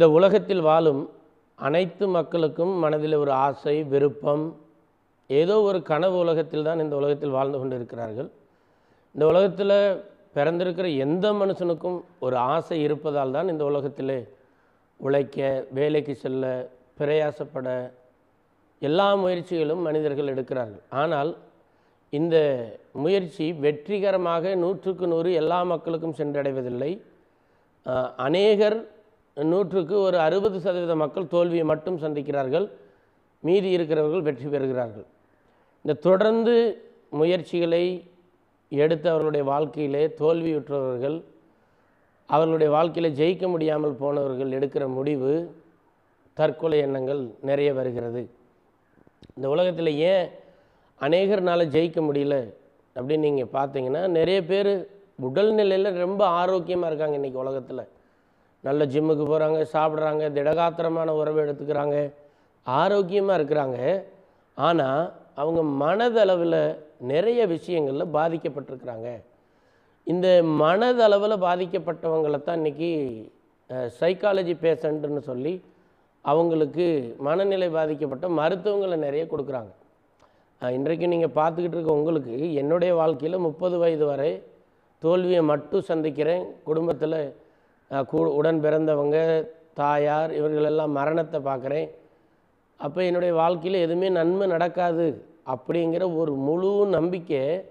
இந்த உலகத்தில் வாழும் அனைத்து மக்களுக்கும் மனதில் ஒரு ஆசை விருப்பம் ஏதோ ஒரு கனவு உலகத்தில் தான் இந்த உலகத்தில் வாழ்ந்து கொண்டு இருக்கிறார்கள் இந்த உலகத்தில் பிறந்திருக்கிற எந்த மனுஷனுக்கும் ஒரு ஆசை இருப்பதால் தான் இந்த உலகத்தில் உழைக்க வேலைக்கு செல்ல பிரயாசப்பட எல்லா முயற்சிகளும் மனிதர்கள் எடுக்கிறார்கள். ஆனால் இந்த முயற்சி வெற்றிகரமாக நூற்றுக்கு நூறு எல்லா மக்களுக்கும் சென்றடைவதில்லை. அநேகர் நூற்றுக்கு ஒரு அறுபது சதவீத மக்கள் தோல்வியை மட்டும் சந்திக்கிறார்கள். மீதி இருக்கிறவர்கள் வெற்றி பெறுகிறார்கள். இந்த தொடர்ந்து முயற்சிகளை எடுத்து அவர்களுடைய வாழ்க்கையிலே தோல்வியுற்றவர்கள் அவர்களுடைய வாழ்க்கையில் ஜெயிக்க முடியாமல் போனவர்கள் எடுக்கிற முடிவு தற்கொலை எண்ணங்கள் நிறைய வருகிறது. இந்த உலகத்தில் ஏன் அநேகர்னால் ஜெயிக்க முடியல அப்படின்னு நீங்கள் பார்த்தீங்கன்னா நிறைய பேர் உடல் நிலையில் ரொம்ப ஆரோக்கியமாக இருக்காங்க இன்றைக்கி உலகத்தில். நல்ல ஜிம்முக்கு போகிறாங்க சாப்பிட்றாங்க திடகாத்திரமான உறவு எடுத்துக்கிறாங்க ஆரோக்கியமாக இருக்கிறாங்க. ஆனால் அவங்க மனதளவில் நிறைய விஷயங்களில் பாதிக்கப்பட்டிருக்கிறாங்க. இந்த மனதளவில் பாதிக்கப்பட்டவங்களை தான் இன்றைக்கி சைக்காலஜி பேஷண்ட்டுன்னு சொல்லி அவங்களுக்கு மனநிலை பாதிக்கப்பட்ட மருத்துவங்களை நிறைய கொடுக்குறாங்க. இன்றைக்கு நீங்கள் பார்த்துக்கிட்டு இருக்க உங்களுக்கு என்னுடைய வாழ்க்கையில் முப்பது வயது வரை தோல்வியை மட்டும் சந்திக்கிறேன் குடும்பத்தில் கூ- உடன் பிறந்தவங்க தாயார் இவர்களெல்லாம் மரணத்தை பார்க்குறேன். அப்போ என்னுடைய வாழ்க்கையில் எதுவுமே நன்மை நடக்காது அப்படிங்கிற ஒரு முழு நம்பிக்கை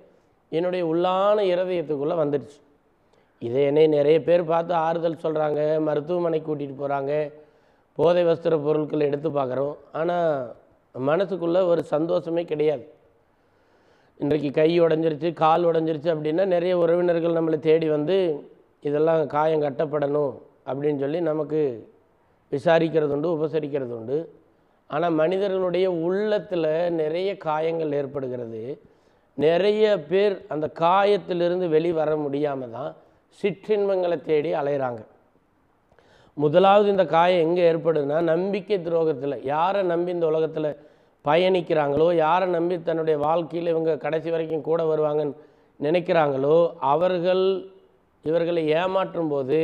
என்னுடைய உள்ளான இருதயத்துக்குள்ளே வந்துடுச்சு. இதை என்னை நிறைய பேர் பார்த்து ஆறுதல் சொல்கிறாங்க மருத்துவமனைக்கு கூட்டிகிட்டு போகிறாங்க போதை வஸ்திர பொருட்களை எடுத்து பார்க்குறோம். ஆனால் மனசுக்குள்ளே ஒரு சந்தோஷமே கிடையாது. இன்றைக்கு கை உடஞ்சிருச்சு கால் உடஞ்சிருச்சு அப்படின்னா நிறைய உறவினர்கள் நம்மளை தேடி வந்து இதெல்லாம் காயம் கட்டப்படணும் அப்படின்னு சொல்லி நமக்கு விசாரிக்கிறது உண்டு உபசரிக்கிறது உண்டு. ஆனால் மனிதர்களுடைய உள்ளத்தில் நிறைய காயங்கள் ஏற்படுகிறது. நிறைய பேர் அந்த காயத்திலிருந்து வெளிவர முடியாமல் தான் சிற்றின்பங்களை தேடி அலைகிறாங்க முதலாவது இந்த காயம் எங்கே ஏற்படுதுன்னா நம்பிக்கை துரோகத்தில். யாரை நம்பி இந்த உலகத்தில் பயணிக்கிறாங்களோ யாரை நம்பி தன்னுடைய வாழ்க்கையில் இவங்க கடைசி வரைக்கும் கூட வருவாங்கன்னு நினைக்கிறாங்களோ அவர்கள் இவர்களை ஏமாற்றும் போது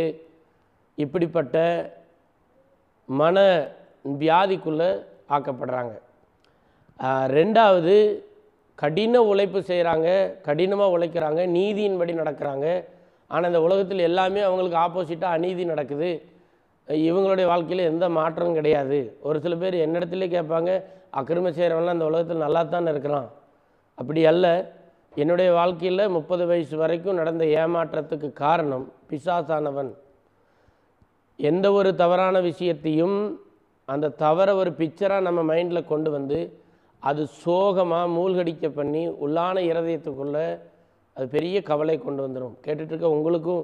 இப்படிப்பட்ட மன வியாதிக்குள்ளே ஆக்கப்படுறாங்க. ரெண்டாவது கடின உழைப்பு செய்கிறாங்க கடினமாக உழைக்கிறாங்க நீதியின்படி நடக்கிறாங்க. ஆனால் இந்த உலகத்தில் எல்லாமே அவங்களுக்கு ஆப்போசிட்டாக அநீதி நடக்குது. இவங்களுடைய வாழ்க்கையில் எந்த மாற்றமும் கிடையாது. ஒரு சில பேர் என்னிடத்துலேயே கேட்பாங்க அக்கிரம செய்கிறவன்லாம் இந்த உலகத்தில் நல்லா தானே இருக்கிறான். அப்படி அல்ல. என்னுடைய வாழ்க்கையில் முப்பது வயசு வரைக்கும் நடந்த ஏமாற்றத்துக்கு காரணம் பிசாசானவன். எந்த ஒரு தவறான விஷயத்தையும் அந்த தவறை ஒரு பிக்சராக நம்ம மைண்டில் கொண்டு வந்து அது சோகமாக மூழ்கடிக்க பண்ணி உள்ளான இருதயத்துக்குள்ளே அது பெரிய கவலை கொண்டு வந்துடும் கேட்டுட்ருக்க உங்களுக்கும்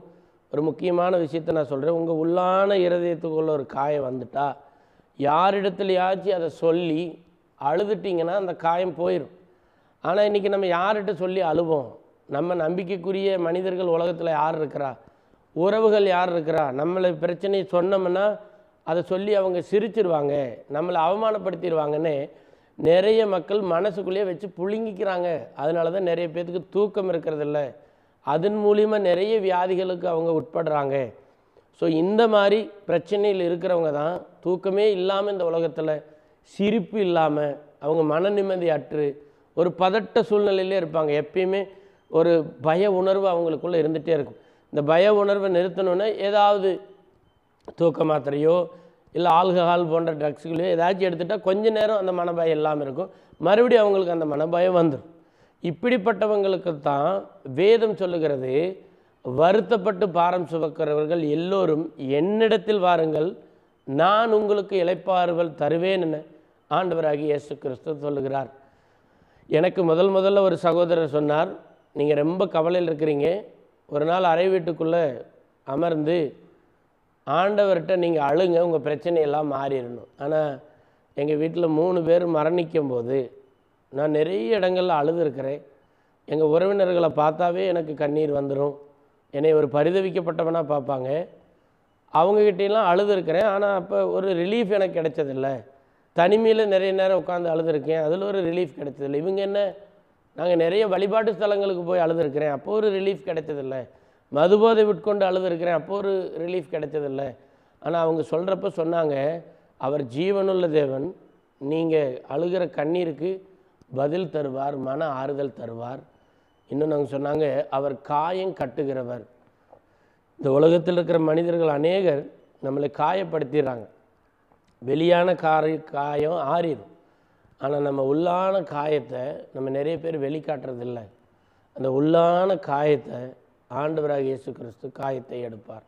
ஒரு முக்கியமான விஷயத்தை நான் சொல்கிறேன் உங்கள் உள்ளான இருதயத்துக்குள்ளே ஒரு காயம் வந்துட்டா யாரிடத்துலையாச்சும் அதை சொல்லி அழுதுட்டிங்கன்னா அந்த காயம் போயிடும் ஆனால் இன்றைக்கி நம்ம யார்கிட்ட சொல்லி அழுவோம்? நம்ம நம்பிக்கைக்குரிய மனிதர்கள் உலகத்தில் யார் இருக்கிறா? உறவுகள் யார் இருக்கிறா? நம்மளை பிரச்சனையை சொன்னோம்னா அதை சொல்லி அவங்க சிரிச்சிருவாங்க நம்மளை அவமானப்படுத்திடுவாங்கன்னு நிறைய மக்கள் மனசுக்குள்ளேயே வச்சு புழுங்கிக்கிறாங்க. அதனால தான் நிறைய பேர்த்துக்கு தூக்கம் இருக்கிறதில்ல. அதன் மூலிமா நிறைய வியாதிகளுக்கு அவங்க உட்படுறாங்க. ஸோ இந்த மாதிரி பிரச்சனையில் இருக்கிறவங்க தான் தூக்கமே இல்லாமல் இந்த உலகத்தில் சிரிப்பு இல்லாமல் அவங்க மன நிம்மதி அற்று ஒரு பதட்ட சூழ்நிலையிலே இருப்பாங்க. எப்பயுமே ஒரு பய உணர்வு அவங்களுக்குள்ளே இருந்துகிட்டே இருக்கும். இந்த பய உணர்வை நிறுத்தணுன்னா ஏதாவது தூக்க மாத்திரையோ இல்லை ஆல்கஹால் போன்ற ட்ரக்ஸுகளையோ ஏதாச்சும் எடுத்துட்டால் கொஞ்ச நேரம் அந்த மனபயம் இல்லாமல் இருக்கும். மறுபடியும் அவங்களுக்கு அந்த மனபயம் வந்துடும் இப்படிப்பட்டவங்களுக்கு தான் வேதம் சொல்லுகிறது வருத்தப்பட்டு பாரம் சுமக்கிறவர்கள் எல்லோரும் என்னிடத்தில் வாருங்கள் நான் உங்களுக்கு இளைப்பாறுதல் தருவேன் என ஆண்டவராகி இயேசு கிறிஸ்து சொல்லுகிறார். எனக்கு முதல் முதல்ல ஒரு சகோதரர் சொன்னார் நீங்கள் ரொம்ப கவலையில் இருக்கிறீங்க. ஒரு நாள் அறை வீட்டுக்குள்ளே அமர்ந்து ஆண்டவர்கிட்ட நீங்கள் அழுங்க உங்கள் பிரச்சனையெல்லாம் மாறிடணும் ஆனால் எங்கள் வீட்டில் மூணு பேர் மரணிக்கும் போது நான் நிறைய இடங்களில் அழுதுருக்கிறேன். எங்கள் உறவினர்களை பார்த்தாவே எனக்கு கண்ணீர் வந்துடும் என்னை ஒரு பரிதவிக்கப்பட்டவனாக பார்ப்பாங்க. அவங்ககிட்டலாம் அழுதுருக்கிறேன். ஆனால் அப்போ ஒரு ரிலீஃப் எனக்கு கிடைச்சதில்ல. தனிமையில் நிறைய நேரம் உட்காந்து அழுதுருக்கேன். அதில் ஒரு ரிலீஃப் கிடைச்சதில்லை இவங்க என்ன நாங்கள் நிறைய வழிபாட்டு ஸ்தலங்களுக்கு போய் அழுதுருக்கிறேன். அப்போ ஒரு ரிலீஃப் கிடைச்சதில்ல மதுபோதை உட்கொண்டு அழுதுருக்கிறேன். அப்போ ஒரு ரிலீஃப் கிடைச்சதில்ல ஆனால் அவங்க சொல்கிறப்ப சொன்னாங்க அவர் ஜீவனுள்ள தேவன். நீங்கள் அழுகிற கண்ணீருக்கு பதில் தருவார் மன ஆறுதல் தருவார். இன்னும் நாங்கள் சொன்னாங்க அவர் காயம் கட்டுகிறவர். இந்த உலகத்தில் இருக்கிற மனிதர்கள் அநேகர் நம்மளை காயப்படுத்திடுறாங்க. வெளியான காரி காயம் ஆறிடும் ஆனால் நம்ம உள்ளான காயத்தை நம்ம நிறைய பேர் வெளிக்காட்டுறதில்ல. அந்த உள்ளான காயத்தை ஆண்டவராக இயேசு கிறிஸ்து காயத்தை எடுப்பார்.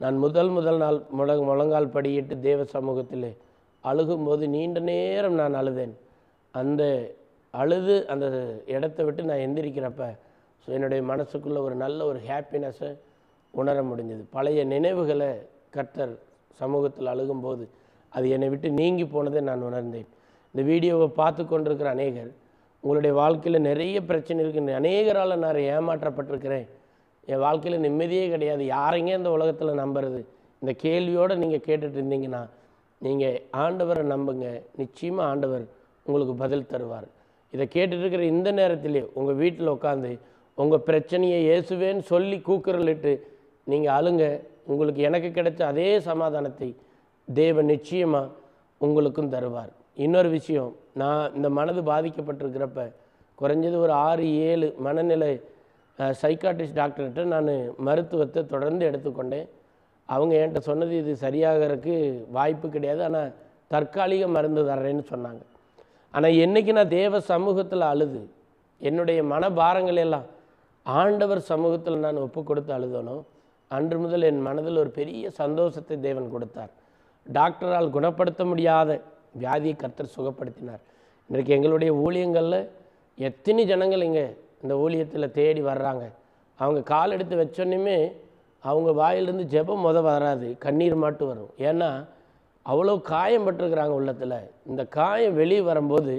நான் முதல் முதல் நாள் முழ முழங்கால் படியிட்டு தேவ சமூகத்தில் அழுகும்போது நீண்ட நேரம் நான் அழுதேன். அந்த அழுது அந்த இடத்த விட்டு நான் எந்திரிக்கிறப்ப ஸோ என்னுடைய மனசுக்குள்ளே ஒரு நல்ல ஒரு ஹாப்பினஸ்ஸை உணர முடிஞ்சது. பழைய நினைவுகளை கர்த்தர் சமூகத்தில் அழுகும்போது அது என்னை விட்டு நீங்கி போனதை நான் உணர்ந்தேன். இந்த வீடியோவை பார்த்து கொண்டிருக்கிற அநேகர் உங்களுடைய வாழ்க்கையில் நிறைய பிரச்சனை இருக்குது அநேகரால் நான் ஏமாற்றப்பட்டிருக்கிறேன். என் வாழ்க்கையில் நிம்மதியே கிடையாது. யாரைங்க இந்த உலகத்தில் நம்புறது? இந்த கேள்வியோடு நீங்கள் கேட்டுட்டு இருந்தீங்கன்னா நீங்கள் ஆண்டவரை நம்புங்க. நிச்சயமாக ஆண்டவர் உங்களுக்கு பதில் தருவார். இதை கேட்டுட்ருக்கிற இந்த நேரத்திலே உங்கள் வீட்டில் உட்காந்து உங்கள் பிரச்சனையை இயேசுவேன்னு சொல்லி கூக்குரலிட்டு நீங்கள் அழுங்க. உங்களுக்கு எனக்கு கிடைச்ச அதே சமாதானத்தை தேவன் நிச்சயமாக உங்களுக்கும் தருவார். இன்னொரு விஷயம் நான் இந்த மனது பாதிக்கப்பட்டிருக்கிறப்ப குறைஞ்சது ஒரு ஆறு ஏழு மனநிலை சைக்காட்டிஸ்ட் டாக்டர்கிட்ட நான் மருத்துவத்தை தொடர்ந்து எடுத்துக்கொண்டேன். அவங்க என்கிட்ட சொன்னது இது சரியாகிறதுக்கு வாய்ப்பு கிடையாது. ஆனால் தற்காலிக மருந்து தர்றேன்னு சொன்னாங்க. ஆனால் என்னைக்கு நான் தேவ சமூகத்தில் அழுது என்னுடைய மனபாரங்கள் எல்லாம் ஆண்டவர் சமூகத்தில் நான் ஒப்பு கொடுத்து அழுதனோ அன்று முதல் என் மனதில் ஒரு பெரிய சந்தோஷத்தை தேவன் கொடுத்தார். டாக்டரால் குணப்படுத்த முடியாத வியாதியை கர்த்தர் சுகப்படுத்தினார். இன்றைக்கு எங்களுடைய ஊழியங்களில் எத்தனை ஜனங்கள் இங்கே இந்த ஊழியத்தில் தேடி வர்றாங்க. அவங்க கால் எடுத்து வச்சோன்னுமே அவங்க வாயிலிருந்து ஜெபம் முத வராது கண்ணீர் மாட்டு வரும். ஏன்னா அவ்வளோ காயம் பட்டிருக்கிறாங்க உள்ளத்தில். இந்த காயம் வெளியே வரும்போது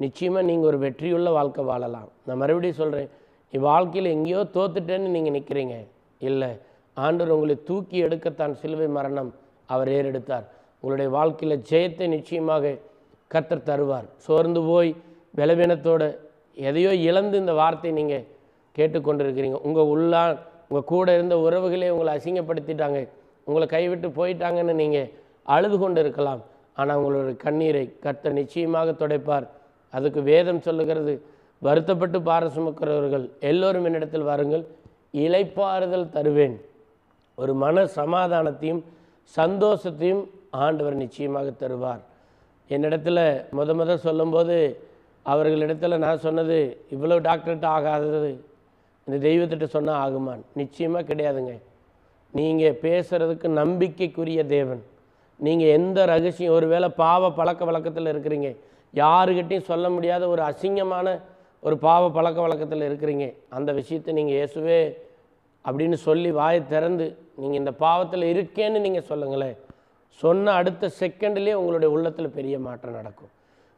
நிச்சயமாக நீங்கள் ஒரு வெற்றியுள்ள வாழ்க்கை வாழலாம். நான் மறுபடியும் சொல்கிறேன் இவ்வாழ்க்கையில் எங்கேயோ தோத்துட்டேன்னு நீங்கள் நிற்கிறீங்க இல்லை ஆண்டவர் உங்களை தூக்கி எடுக்கத்தான் சிலுவை மரணம் அவர் ஏறெடுத்தார். உங்களுடைய வாழ்க்கையில் ஜெயத்தை நிச்சயமாக கத்தர் தருவார். சோர்ந்து போய் பலவீனத்தோடு எதையோ இழந்து இந்த வார்த்தையை நீங்கள் கேட்டுக்கொண்டிருக்கிறீங்க உங்கள் உள்ளா உங்கள் கூட இருந்த உறவுகளே உங்களை அசிங்கப்படுத்திட்டாங்க. உங்களை கைவிட்டு போயிட்டாங்கன்னு நீங்கள் அழுது கொண்டு இருக்கலாம் ஆனால் உங்களுடைய கண்ணீரை கர்த்தர் நிச்சயமாக துடைப்பார். அதுக்கு வேதம் சொல்லுகிறது வருத்தப்பட்டு பாரசுமக்கிறவர்கள் எல்லோரும் என்னிடத்தில் வாருங்கள் இழைப்பாறுதல் தருவேன். ஒரு மன சமாதானத்தையும் சந்தோஷத்தையும் ஆண்டவர் நிச்சயமாக தருவார். என்னிடத்துல முத முத சொல்லும்போது அவர்களிடத்தில் நான் சொன்னது இவ்வளோ டாக்டர்கிட்ட ஆகாதது. இந்த தெய்வத்திட்ட சொன்னால் ஆகுமான். நிச்சயமாக கிடையாதுங்க. நீங்கள் பேசுகிறதுக்கு நம்பிக்கைக்குரிய தேவன். நீங்கள் எந்த ரகசியம் ஒருவேளை பாவ பழக்க வழக்கத்தில் இருக்கிறீங்க. யாருக்கிட்டையும் சொல்ல முடியாத ஒரு அசிங்கமான ஒரு பாவ பழக்க வழக்கத்தில் இருக்கிறீங்க. அந்த விஷயத்தை நீங்கள் இயேசுவே அப்படின்னு சொல்லி வாயை திறந்து நீங்கள் இந்த பாவத்தில் இருக்கேன்னு நீங்கள் சொல்லுங்களேன் சொன்ன அடுத்த செகண்ட்லேயே உங்களுடைய உள்ளத்தில் பெரிய மாற்றம் நடக்கும்.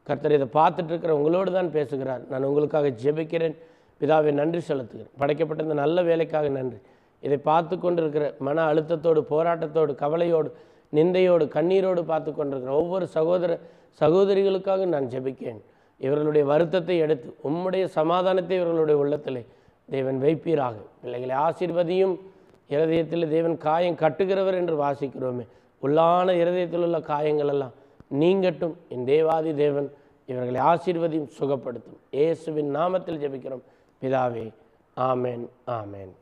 கர்த்தர் இதை பார்த்துட்டு இருக்கிற உங்களோடு தான் பேசுகிறார். நான் உங்களுக்காக ஜெபிக்கிறேன். பிதாவை நன்றி செலுத்துகிறேன். படைக்கப்பட்ட இந்த நல்ல வேலைக்காக நன்றி. இதை பார்த்து கொண்டிருக்கிற மன அழுத்தத்தோடு போராட்டத்தோடு கவலையோடு நிந்தையோடு கண்ணீரோடு பார்த்து கொண்டிருக்கிற ஒவ்வொரு சகோதர சகோதரிகளுக்காக நான் ஜெபிக்கிறேன். இவர்களுடைய வருத்தத்தை எடுத்து உம்முடைய சமாதானத்தை இவர்களுடைய உள்ளத்திலே தேவன் வைப்பீராக. பிள்ளைகளை ஆசீர்வதியும் இருதயத்தில் தேவன் காயம் கட்டுகிறவர் என்று வாசிக்கிறோமே. உள்ளான இருதயத்தில் உள்ள காயங்கள் எல்லாம் நீங்கட்டும். என் தேவாதி தேவன் இவர்களை ஆசீர்வதியும் சுகப்படுத்தும். இயேசுவின் நாமத்தில் ஜெபிக்கிறோம். பிதாவே ஆமென் ஆமென்.